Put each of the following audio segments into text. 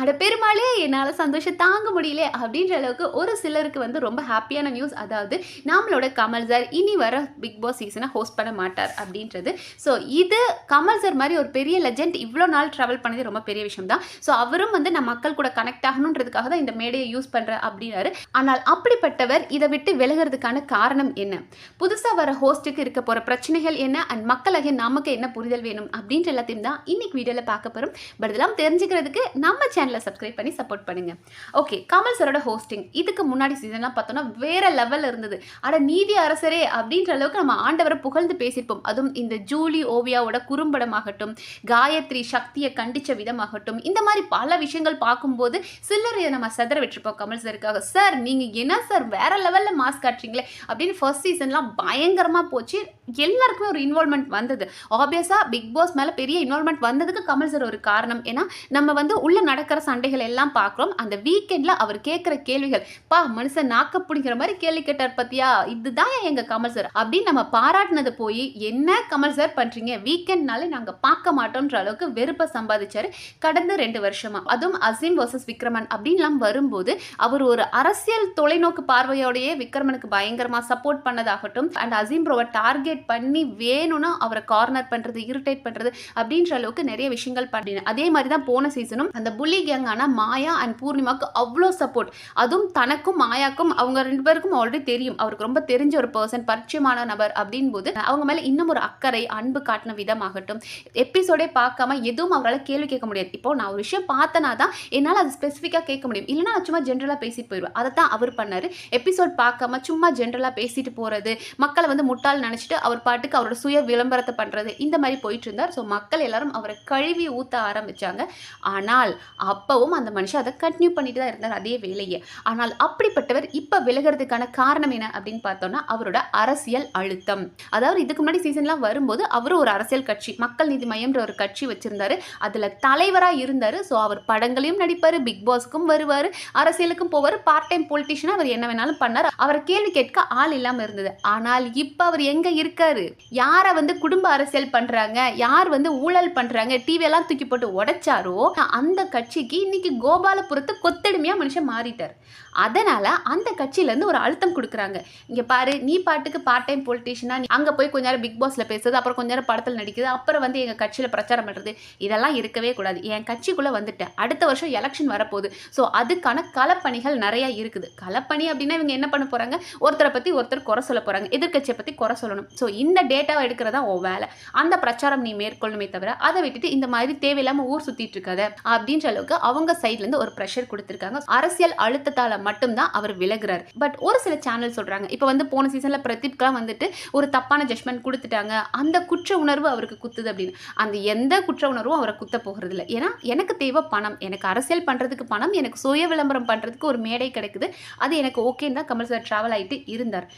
அட பெருமாளே என்னால் சந்தோஷம் தாங்க முடியல அப்படின்ற அளவுக்கு ஒரு சிலருக்கு வந்து ரொம்ப ஹாப்பியான நியூஸ். அதாவது நம்மளோட கமல் சார் இனி வர பிக் பாஸ் சீசனை ஹோஸ்ட் பண்ண மாட்டார் அப்படின்றது. ஸோ இது கமல் சார் மாதிரி ஒரு பெரிய லெஜெண்ட் இவ்வளோ நாள் ட்ராவல் பண்ணது ரொம்ப பெரிய விஷயம் தான் ஸோ அவரும் வந்து நம்ம மக்கள் கூட கனெக்ட் ஆகணுன்றதுக்காக தான் இந்த மேடையை யூஸ் பண்ணுற அப்படின்னாரு. ஆனால் அப்படிப்பட்டவர் இதை விட்டு விலகிறதுக்கான காரணம் என்ன? புதுசாக வர ஹோஸ்ட்டுக்கு இருக்க போகிற பிரச்சனைகள் என்ன? அண்ட் மக்களாகிய நமக்கு என்ன புரிதல் வேணும்? அப்படின்ற எல்லாத்தையும் தான் இன்னைக்கு வீடியோவில் பார்க்க போகிறோம் பட் இதெல்லாம் தெரிஞ்சுக்கிறதுக்கு நம்ம சேனல் சப்ஸ்கிரைப் பண்ணி சப்போர்ட் பண்ணுங்கள் ஓகே கமல் சரோட ஹோஸ்டிங் இதுக்கு முன்னாடி சீசன்லாம் பார்த்தோம்னா வேற லெவலில் இருந்தது. அட நீதி அரசரே அப்படின்ற அளவுக்கு நம்ம ஆண்டவரை புகழ்ந்து பேசியிருப்போம். அதுவும் இந்த ஜூலி ஓவியாவோட குறும்படமாகட்டும் காயத்ரி சக்தியை கண்டிச்ச விதமாகட்டும் இந்த மாதிரி பல விஷயங்கள் பார்க்கும்போது சிலரையை நம்ம செதற விட்டுருப்போம் கமல் சருக்காக சார் நீங்கள் என்ன சார் வேற லெவலில் மாஸ் காட்டுறீங்களே அப்படின்னு ஃபர்ஸ்ட் சீசன்லாம் பயங்கரமாக போச்சு. எல்லாருக்குமே ஒரு இன்வால்மெண்ட் வந்தது. ஆப்வியஸாக பிக் பாஸ் மேலே பெரிய இன்வால்மெண்ட் வந்ததுக்கு கமல் சார் ஒரு காரணம். ஏன்னா நம்ம வந்து உள்ள நடக்கிற சண்டைகள் எல்லாம் பார்க்குறோம். அந்த வீக்கெண்டில் அவர் கேட்குற கேள்விகள் பா மனுஷன் நாக்க பிடிக்கிற மாதிரி கேள்வி கேட்டார் பத்தியா? இதுதான் எங்க கமல் சார் அப்படின்னு நம்ம பாராட்டினது போய் என்ன கமல் சார் பண்றீங்க? வீக்கெண்ட்னாலே நாங்கள் பார்க்க மாட்டோம்ன்ற அளவுக்கு வெறுப்பை சம்பாதிச்சார் கடந்த ரெண்டு வருஷமா. அதுவும் அசீம் வர்சஸ் விக்ரமன் அப்படின்லாம் வரும்போது அவர் ஒரு அரசியல் தொலைநோக்கு பார்வையோடையே விக்ரமனுக்கு பயங்கரமா சப்போர்ட் பண்ணதாகட்டும் அண்ட் அசீம் ப்ரோவை டார்கெட் பண்ணி வேணும்னா அவரை கார்னர் பண்றது இரிட்டேட் பண்றது அப்படின்ற அளவுக்கு நிறைய விஷயங்கள் பண்ணினேன் அதே மாதிரி தான் போன சீசனும் அந்த புள்ளி கேங்கான மாயா அண்ட் பூர்ணிமாவுக்கு அவ்வளோ சப்போர்ட் அதுவும் தனக்கும் மாயாக்கும் அவங்க ரெண்டு பேருக்கும் ஆல்ரெடி தெரியும். அவருக்கு ரொம்ப தெரிஞ்ச ஒரு பர்சன் பரிச்சயமான நபர் அப்படின் போது அவங்க மேலே இன்னும் ஒரு அக்கறை அன்பு காட்டின விதமாகட்டும். எபிசோடே பார்க்காம எதுவும் அவரால் கேள்வி கேட்க முடியாது. இப்போ நான் ஒரு விஷயம் பார்த்தனா தான் என்னால் அது ஸ்பெசிஃபிக்காக கேட்க முடியும். இல்லைனா நான் சும்மா ஜென்ரலாக பேசிட்டு போயிடுவேன் அதை தான் அவர் பண்ணார். எபிசோட் பார்க்காம சும்மா ஜென்ரலாக பேசிட்டு போகிறது மக்களை வந்து முட்டாள் நினச்சிட்டு அவர் பாட்டுக்கு அவரோட சுய விளம்பரத்தை பண்ணுறது இந்த மாதிரி போயிட்டு இருந்தார். ஸோ மக்கள் எல்லாரும் அவரை கழுவி ஊற்ற ஆரம்பிச்சாங்க. ஆனால் அப்பவும் அந்த மனுஷன் அதை கண்டினியூ பண்ணிட்டு தான் இருந்தார் அதே வேலையை. ஆனால் அப்படிப்பட்டவர் இப்போ விலகிறதுக்கான காரணம் என்ன அப்படின்னு பார்த்தோம்னா அவரோட அரசியல் அழுத்தம். அதாவது இதுக்கு முன்னாடி சீசன்லாம் வரும்போது அவரும் ஒரு அரசியல் கட்சி மக்கள் நீதி மையம்ன்ற ஒரு கட்சி வச்சிருந்தாரு. அதில் தலைவராக இருந்தார். ஸோ அவர் படங்களையும் நடிப்பார் பிக் பாஸ்க்கும் வருவார் அரசியலுக்கும் போவார் பார்ட் டைம் பொலிட்டிஷியனாக அவர் என்ன வேணாலும் பண்ணார். அவரை கேள்வி கேட்க ஆள் இல்லாமல் இருந்தது. ஆனால் இப்போ அவர் எங்கே இருக்காரு? யாரை வந்து குடும்ப அரசியல் பண்ணுறாங்க யார் வந்து ஊழல் பண்ணுறாங்க டிவியெல்லாம் தூக்கி போட்டு உடைச்சாரோ? அந்த கட்சி கட்சிக்கு இன்றைக்கி கோபாலபுரத்து கொத்தடிமையாக மனுஷன் மாறிட்டார். அதனால் அந்த கட்சியிலேருந்து ஒரு அழுத்தம் கொடுக்குறாங்க. இங்கே பாரு நீ பாட்டுக்கு பார்ட் டைம் பொலிட்டிஷியனாக அங்கே போய் கொஞ்ச நேரம் பிக் பாஸில் பேசுறது அப்புறம் கொஞ்ச நேரம் படத்தில் நடிக்குது அப்புறம் வந்து எங்கள் கட்சியில் பிரச்சாரம் பண்ணுறது இதெல்லாம் இருக்கவே கூடாது. என் கட்சிக்குள்ளே வந்துட்டேன். அடுத்த வருஷம் எலெக்ஷன் வரப்போகுது. ஸோ அதுக்கான களப்பணிகள் நிறையா இருக்குது. களப்பணி அப்படின்னா இவங்க என்ன பண்ண போகிறாங்க ஒருத்தரை பற்றி ஒருத்தர் குறை சொல்ல போகிறாங்க எதிர்க்கட்சியை பற்றி குறை சொல்லணும். ஸோ இந்த டேட்டாவை எடுக்கிறதா ஓ வேலை. அந்த பிரச்சாரம் நீ மேற்கொள்ளணுமே தவிர அதை விட்டுட்டு இந்த மாதிரி தேவையில்லாமல் ஊர் சுற்றிட்டு இருக்காத. அப்படின்ற அளவுக்கு அவங்க சைட்லேருந்து ஒரு ப்ரெஷர் கொடுத்துருக்காங்க. அரசியல் அழுத்தத்தால் மட்டும்தான் அவர் விலகிறார். பட் ஒரு சில சேனல் சொல்கிறாங்க இப்போ வந்து போன சீசனில் பிரதீப்கெலாம் வந்துட்டு ஒரு தப்பான ஜட்மெண்ட் கொடுத்துட்டாங்க. அந்த குற்ற உணர்வு அவருக்கு குத்துது அப்படின்னு. அந்த எந்த குற்ற உணர்வும் அவரை குத்த போகிறது இல்லை ஏன்னா எனக்கு தேவை பணம். எனக்கு அரசியல் பண்ணுறதுக்கு பணம். எனக்கு சுய விளம்பரம் பண்ணுறதுக்கு ஒரு மேடை கிடைக்குது. அது எனக்கு ஓகேன்னு தான் கமல் சார் ட்ராவல் ஆகிட்டு இருந்தார்.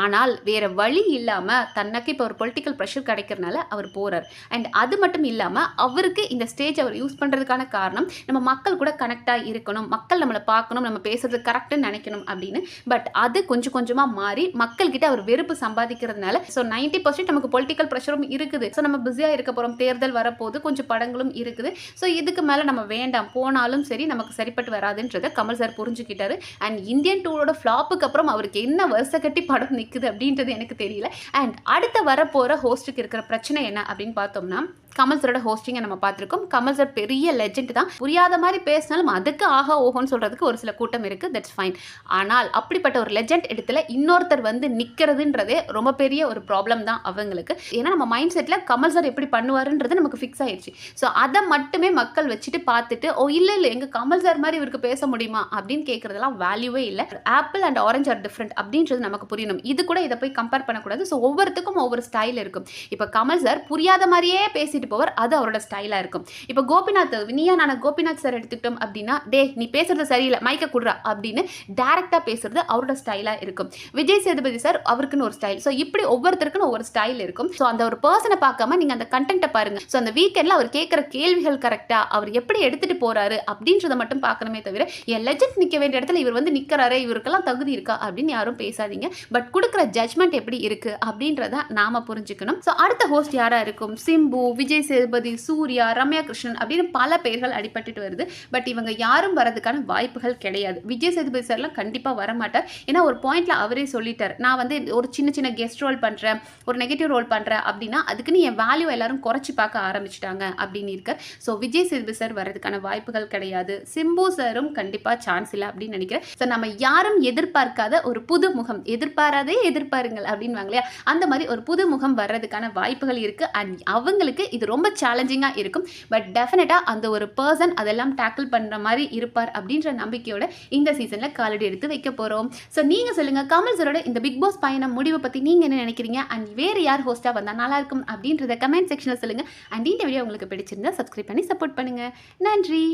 ஆனால் வேறு வழி இல்லாமல் தனக்கு இப்போ ஒரு பொலிட்டிக்கல் ப்ரெஷர் கிடைக்கிறனால அவர் போகிறார் அண்ட் அது மட்டும் இல்லாமல் அவருக்கு இந்த ஸ்டேஜ் அவர் யூஸ் பண்ணுறதுக்கான காரணம் நம்ம மக்கள் கூட கனெக்டாக இருக்கணும். மக்கள் நம்மளை பார்க்கணும் நம்ம பேசுறது கரெக்டுன்னு நினைக்கணும் அப்படின்னு. பட் அது கொஞ்சம் கொஞ்சமாக மாறி மக்கள்கிட்ட அவர் வெறுப்பு சம்பாதிக்கிறதுனால ஸோ நைன்டி பர்சன்ட் நமக்கு பொலிட்டிக்கல் ப்ரெஷரும் இருக்குது. ஸோ நம்ம பிஸியாக இருக்க போகிறோம் தேர்தல் வரப்போகுது கொஞ்சம் படங்களும் இருக்குது. ஸோ இதுக்கு மேலே நம்ம வேண்டாம் போனாலும் சரி நமக்கு சரிப்பட்டு வராதுன்றதை கமல் சார் புரிஞ்சுக்கிட்டாரு. அண்ட் இந்தியன் டூரோட ஃப்ளாப்புக்கு அப்புறம் அவருக்கு என்ன வருஷ கட்டி படம் நிற்குது அப்படின்றது எனக்கு தெரியல. அண்ட் அடுத்த வரப்போகிற ஹோஸ்ட்டுக்கு இருக்கிற பிரச்சனை என்ன அப்படின்னு பார்த்தோம்னா கமல் சரோட ஹோஸ்டிங்கை நம்ம பார்த்துருக்கோம். கமல் சார் பெரிய லெஜெண்ட் தான். புரியாத மாதிரி பேசினாலும் அதுக்கு ஆஹா ஓஹோன்னு சொல்கிறதுக்கு ஒரு சில கூட்டம் இருக்குது தட்ஸ் ஃபைன் ஆனால் அப்படிப்பட்ட ஒரு லெஜெண்ட் இடத்துல இன்னொருத்தர் வந்து நிற்கிறதுன்றதே ரொம்ப பெரிய ஒரு ப்ராப்ளம் தான் அவங்களுக்கு. ஏன்னா நம்ம மைண்ட் செட்டில் கமல் சார் எப்படி பண்ணுவாருன்றது நமக்கு ஃபிக்ஸ் ஆயிடுச்சு. ஸோ அதை மட்டுமே மக்கள் வச்சுட்டு பார்த்துட்டு ஓ இல்லை இல்லை எங்கள் கமல் சார் மாதிரி இவருக்கு பேச முடியுமா? அப்படின்னு கேட்குறதெல்லாம் வேல்யூவே இல்லை. Apple and orange are different அப்படின்றது நமக்கு புரியணும். இது கூட இதை போய் கம்பேர் பண்ணக்கூடாது. ஸோ ஒவ்வொருத்துக்கும் ஒவ்வொரு ஸ்டைல் இருக்கும். இப்போ கமல் சார் புரியாத மாதிரியே பேசிட்டு போவார். அது அவரோட ஸ்டைலாக இருக்கும். இப்போ கோபிநாத் நீயா நான் கோபிநாத் சார் எடுத்துக்கிட்டோம் அப்படின்னா டே நீ பேசுறது சரியில்லை மைக்க குடுறா அப்படின்னு டேரெக்டாக பேசுறது அவரோட ஸ்டைலாக இருக்கும். விஜய் சேதுபதி சார் அவருக்குன்னு ஒரு ஸ்டைல் ஸோ இப்படி ஒவ்வொருத்தருக்குன்னு ஒவ்வொரு ஸ்டைல் இருக்கும். ஸோ அந்த ஒரு பர்சனை பார்க்காம நீங்கள் அந்த கண்டென்ட்டை பாருங்க. ஸோ அந்த வீக்கெண்டில் அவர் கேட்குற கேள்விகள் கரெக்டாக அவர் எப்படி எடுத்துகிட்டு போறாரு அப்படின்றத மட்டும் பார்க்கணுமே தவிர என் லெஜெண்ட் நிற்க வேண்டிய இடத்துல இவர் வந்து நிற்கிறாரு இவருக்கெல்லாம் தகுதி இருக்கா அப்படின்னு யாரும் பேசாதீங்க. பட் கொடுக்குற ஜட்மெண்ட் எப்படி இருக்கு அப்படின்றத நாம புரிஞ்சுக்கணும். ஸோ அடுத்த ஹோஸ்ட் யாரா இருக்கும்? சிம்பு விஜய் விஜய் சேதுபதி சூர்யா ரம்யா கிருஷ்ணன் அப்படின்னு பல பெயர்கள் அடிபட்டுட்டு வருது. பட் இவங்க யாரும் வரதுக்கான வாய்ப்புகள் கிடையாது. விஜய் சேதுபதி சார்லாம் கண்டிப்பாக வரமாட்டார். ஏன்னா ஒரு பாயிண்ட்டில் அவரே சொல்லிட்டார். நான் வந்து ஒரு சின்ன சின்ன கெஸ்ட் ரோல் பண்ணுறேன் ஒரு நெகட்டிவ் ரோல் பண்ணுறேன் அப்படின்னா அதுக்குன்னு என் வேல்யூ எல்லாரும் குறைச்சி பார்க்க ஆரம்பிச்சிட்டாங்க அப்படின்னு இருக்கார். ஸோ விஜய் சேதுபதி சார் வரதுக்கான வாய்ப்புகள் கிடையாது. சிம்பு சாரும் கண்டிப்பாக சான்ஸ் இல்லை அப்படின்னு நினைக்கிறேன். ஸோ நம்ம யாரும் எதிர்பார்க்காத ஒரு புது முகம் எதிர்பாராதே எதிர்பாருங்கள் அப்படின்வாங்க இல்லையா? அந்த மாதிரி ஒரு புது முகம் வர்றதுக்கான வாய்ப்புகள் இருக்குது அண்ட் அவங்களுக்கு இது ரொம்ப சேலஞ்சிங்காக இருக்கும். பட் டெஃபினட்டாக அந்த ஒரு பர்சன் அதெல்லாம் டேக்கிள் பண்ணுற மாதிரி இருப்பார் அப்படின்ற நம்பிக்கையோட இந்த சீசனில் காலடி எடுத்து வைக்க போகிறோம் ஸோ நீங்கள் சொல்லுங்கள் கமல் சரோட இந்த பிக் பாஸ் பயணம் முடிவை பற்றி நீங்கள் என்ன நினைக்கிறீங்க? அண்ட் வேறு யார் ஹோஸ்ட்டாக வந்தால் நல்லாயிருக்கும் அப்படின்றத கமெண்ட் செக்ஷனில் சொல்லுங்கள் அண்ட் இந்த வீடியோ உங்களுக்கு பிடிச்சிருந்தா சப்ஸ்கிரைப் பண்ணி சப்போர்ட் பண்ணுங்கள் நன்றி!